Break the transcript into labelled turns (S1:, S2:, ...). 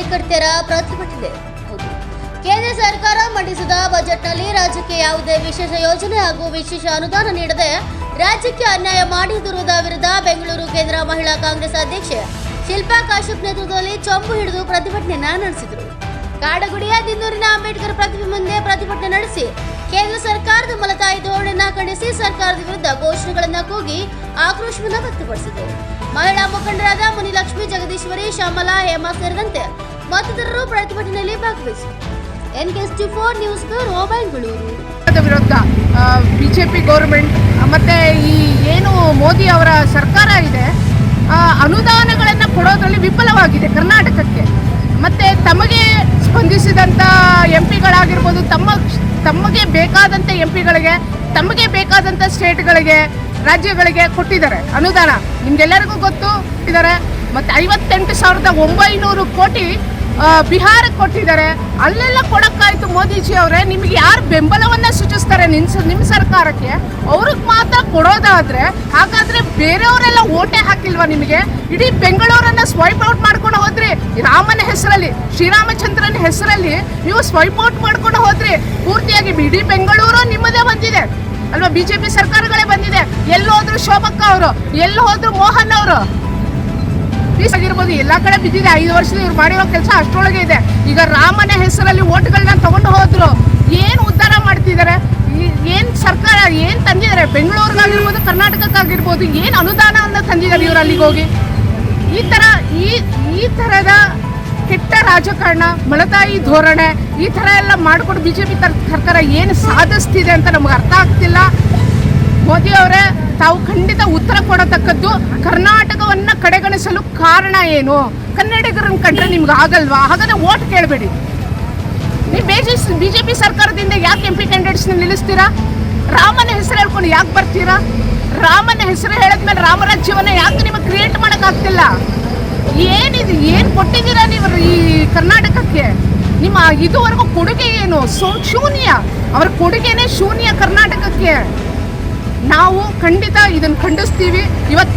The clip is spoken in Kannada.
S1: ಕಾರ್ಯಕರ್ತರ ಪ್ರತಿಭಟನೆ. ಕೇಂದ್ರ ಸರ್ಕಾರ ಮಂಡಿಸಿದ ಬಜೆಟ್ನಲ್ಲಿ ರಾಜ್ಯಕ್ಕೆ ಯಾವುದೇ ವಿಶೇಷ ಯೋಜನೆ ಹಾಗೂ ವಿಶೇಷ ಅನುದಾನ ನೀಡದೆ ರಾಜ್ಯಕ್ಕೆ ಅನ್ಯಾಯ ಮಾಡಿದಿರುವುದರ ವಿರುದ್ಧ ಬೆಂಗಳೂರು ಕೇಂದ್ರ ಮಹಿಳಾ ಕಾಂಗ್ರೆಸ್ ಅಧ್ಯಕ್ಷೆ ಶಿಲ್ಪಾ ಕಾಶ್ಯಪ್ ನೇತೃತ್ವದಲ್ಲಿ ಚೊಂಬು ಹಿಡಿದು ಪ್ರತಿಭಟನೆಯನ್ನ ನಡೆಸಿದರು ಕಾಡಗುಡಿಯ ದಿನ್ನೂರಿನ ಅಂಬೇಡ್ಕರ್ ಪ್ರತಿಮೆ ಮುಂದೆ ಪ್ರತಿಭಟನೆ ನಡೆಸಿ ಕೇಂದ್ರ ಸರ್ಕಾರದ ಧೋರಣೆಯನ್ನ ಖಂಡಿಸಿ ಸರ್ಕಾರದ ವಿರುದ್ಧ ಘೋಷಣೆಗಳನ್ನು ಕೂಗಿ ಆಕ್ರೋಶವನ್ನು ವ್ಯಕ್ತಪಡಿಸಿದರು ಮಹಿಳಾ ಮುಖಂಡರಾದ ಮುನಿಲಕ್ಷ್ಮಿ ಜಗದೀಶ್ವರಿ, ಶ್ಯಾಮಲಾ, ಹೇಮಾ ಸೇರಿದಂತೆ ಮತ್ತಿತರರು ಪ್ರತಿಭಟನೆಯಲ್ಲಿ ಭಾಗವಹಿಸಿದರು ನ್ಯೂಸ್ ಬೆಂಗಳೂರು.
S2: ವಿರುದ್ಧ ಬಿಜೆಪಿ ಗೌರ್ಮೆಂಟ್, ಮತ್ತೆ ಈ ಏನು ಮೋದಿ ಅವರ ಸರ್ಕಾರ ಇದೆ ಅನುದಾನಗಳನ್ನು ಕೊಡೋದ್ರಲ್ಲಿ ವಿಫಲವಾಗಿದೆ ಕರ್ನಾಟಕಕ್ಕೆ. ಮತ್ತೆ ತಮಗೆ ಸ್ಪಂದಿಸಿದಂಥ ಎಂ ಪಿಗಳಾಗಿರ್ಬೋದು ತಮ್ಮ ತಮಗೆ ಬೇಕಾದಂಥ ಎಂ ಪಿಗಳಿಗೆ ತಮಗೆ ಬೇಕಾದಂಥ ಸ್ಟೇಟ್ಗಳಿಗೆ, ರಾಜ್ಯಗಳಿಗೆ ಕೊಟ್ಟಿದ್ದಾರೆ. ಅನುದಾನ ನಿಮ್ಗೆಲ್ಲರಿಗೂ ಗೊತ್ತು ಕೊಟ್ಟಿದ್ದಾರೆ. ಮತ್ತೆ ಐವತ್ತೆಂಟು ಸಾವಿರದ ಒಂಬೈನೂರು ಕೋಟಿ ಬಿಹಾರಕ್ಕೆ ಕೊಟ್ಟಿದ್ದಾರೆ. ಅಲ್ಲೆಲ್ಲ ಕೊಡಕ್ಕಾಯ್ತು ಮೋದಿಜಿ ಅವರೇ. ನಿಮ್ಗೆ ಯಾರು ಬೆಂಬಲವನ್ನ ಸೂಚಿಸ್ತಾರೆ ನಿಮ್ ನಿಮ್ಮ ಸರ್ಕಾರಕ್ಕೆ? ಅವ್ರಿಗೆ ಮಾತ್ರ ಕೊಡೋದಾದ್ರೆ, ಹಾಗಾದ್ರೆ ಬೇರೆಯವರೆಲ್ಲ ಓಟೆ ಹಾಕಿಲ್ವಾ ನಿಮಗೆ? ಇಡೀ ಬೆಂಗಳೂರನ್ನ ಸ್ವೈಪ್ ಔಟ್ ಮಾಡ್ಕೊಂಡು ಹೋದ್ರಿ. ರಾಮನ ಹೆಸರಲ್ಲಿ, ಶ್ರೀರಾಮಚಂದ್ರನ ಹೆಸರಲ್ಲಿ ನೀವು ಸ್ವೈಪ್ ಔಟ್ ಮಾಡ್ಕೊಂಡು ಹೋದ್ರಿ. ಪೂರ್ತಿಯಾಗಿ ಇಡೀ ಬೆಂಗಳೂರು ನಿಮ್ಮದೇ ಬಂದಿದೆ. ಅಲ್ವಾ, ಬಿಜೆಪಿ ಸರ್ಕಾರಗಳೇ ಬಂದಿದೆ. ಎಲ್ಲಿ ಹೋದ್ರು ಶೋಭಕ್ಕ ಅವರು ಎಲ್ಲಿ ಹೋದ್ರು ಮೋಹನ್ ಅವರು. ಪೀಸ್ ಆಗಿರ್ಬೋದು, ಎಲ್ಲ ಕಡೆ ಬಿದ್ದಿದೆ. ಐದು ವರ್ಷದ ಇವ್ರು ಮಾಡಿರೋ ಕೆಲಸ ಅಷ್ಟರೊಳಗೆ ಇದೆ. ಈಗ ರಾಮನ ಹೆಸರಲ್ಲಿ ಓಟ್ಗಳನ್ನ ತಗೊಂಡು ಹೋದ್ರು, ಏನು ಉದ್ಧಾರ ಮಾಡ್ತಿದ್ದಾರೆ ಏನು ಸರ್ಕಾರ, ಏನು ತಂದಿದ್ದಾರೆ ಬೆಂಗಳೂರಿಗಾಗಿರ್ಬೋದು ಕರ್ನಾಟಕಕ್ಕಾಗಿರ್ಬೋದು, ಏನು ಅನುದಾನವನ್ನ ತಂದಿದ್ದಾರೆ ಇವರು ಅಲ್ಲಿಗೆ ಹೋಗಿ? ಈ ತರ, ಈ ಈ ತರದ ಕೆಟ್ಟ ರಾಜಕಾರಣ ಮಳತಾಯಿ ಧೋರಣೆ, ಈ ತರ ಎಲ್ಲ ಮಾಡಿಕೊಂಡು ಬಿಜೆಪಿ ಸರ್ಕಾರ ಏನು ಸಾಧಿಸ್ತಿದೆ ಅಂತ ನಮ್ಗೆ ಅರ್ಥ ಆಗ್ತಿಲ್ಲ. ಮೋದಿ ಅವರೇ ತಾವು ಖಂಡಿತ ಉತ್ತರ ಕೊಡತಕ್ಕದ್ದು ಕರ್ನಾಟಕವನ್ನ ಕಡೆಗಣಿಸಲು ಕಾರಣ ಏನು? ಕನ್ನಡಿಗರನ್ನ ಕಂಡ್ರೆ ನಿಮ್ಗೆ ಆಗಲ್ವಾ? ಹಾಗಾದ್ರೆ ಓಟ್ ಕೇಳಬೇಡಿ. ನೀವು ಬೇಜಿ ಬಿಜೆಪಿ ಸರ್ಕಾರದಿಂದ ಯಾಕೆ ಎಂ ಪಿ ಕ್ಯಾಂಡಿಡೇಟ್ಸ್ನ ನಿಲ್ಲಿಸ್ತೀರಾ? ರಾಮನ ಹೆಸರು ಹೇಳ್ಕೊಂಡು ಯಾಕೆ ಬರ್ತೀರಾ? ರಾಮನ ಹೆಸರು ಹೇಳಿದ್ಮೇಲೆ ರಾಮರಾಜ್ಯವನ್ನ ಯಾಕೆ ನಿಮಗೆ ಕ್ರಿಯೇಟ್ ಮಾಡೋಕ್ಕಾಗ್ತಿಲ್ಲ? ಏನಿದು, ಏನು ಕೊಟ್ಟಿದ್ದೀರಾ ನೀವು ಈ ಕರ್ನಾಟಕಕ್ಕೆ? ನಿಮ್ಮ ಇದುವರೆಗೂ ಕೊಡುಗೆ ಏನು? ಸೋ- ಶೂನ್ಯ. ಅವರ ಕೊಡುಗೆನೇ ಶೂನ್ಯ ಕರ್ನಾಟಕಕ್ಕೆ. ನಾವು ಖಂಡಿತ ಇದನ್ನು ಖಂಡಿಸ್ತೀವಿ. ಇವತ್ತು